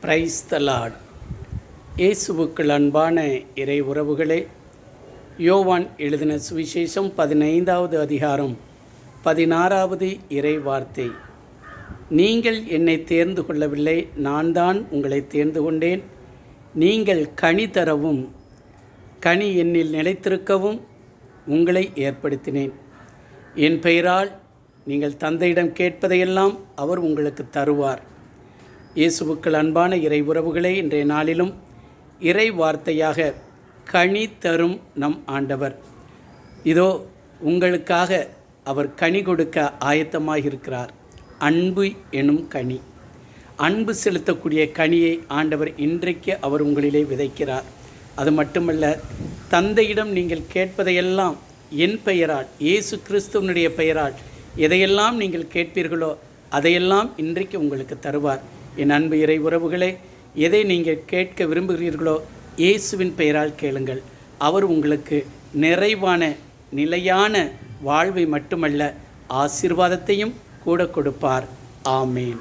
Price இயேசுவுக்குள் அன்பான இறை உறவுகளே யோவான் எழுதின சுவிசேஷம் பதினைந்தாவது அதிகாரம் பதினாறாவது இறை வார்த்தை. நீங்கள் என்னை தேர்ந்து கொள்ளவில்லை நான் தான் உங்களை தேர்ந்து கொண்டேன். நீங்கள் கனி தரவும் கனி என்னில் நிலைத்திருக்கவும் உங்களை ஏற்படுத்தினேன். என் பெயரால் நீங்கள் தந்தையிடம் கேட்பதையெல்லாம் அவர் உங்களுக்கு தருவார். இயேசுவுக்கள் அன்பான இறை உறவுகளே இன்றைய நாளிலும் இறை வார்த்தையாக கனி தரும் நம் ஆண்டவர். இதோ உங்களுக்காக அவர் கனி கொடுக்க ஆயத்தமாக இருக்கிறார் அன்பு எனும் கனி. அன்பு செலுத்தக்கூடிய கனியை ஆண்டவர் இன்றைக்கு அவர் உங்களிலே விதைக்கிறார். அது மட்டுமல்ல தந்தையிடம் நீங்கள் கேட்பதையெல்லாம் என் பெயரால் இயேசு கிறிஸ்துவனுடைய பெயரால் எதையெல்லாம் நீங்கள் கேட்பீர்களோ அதையெல்லாம் இன்றைக்கு உங்களுக்கு தருவார். என் அன்பு இறை உறவுகளே எதை நீங்கள் கேட்க விரும்புகிறீர்களோ இயேசுவின் பெயரால் கேளுங்கள். அவர் உங்களுக்கு நிறைவான நிலையான வாழ்வை மட்டுமல்ல ஆசீர்வாதத்தையும் கூட கொடுப்பார். ஆமேன்.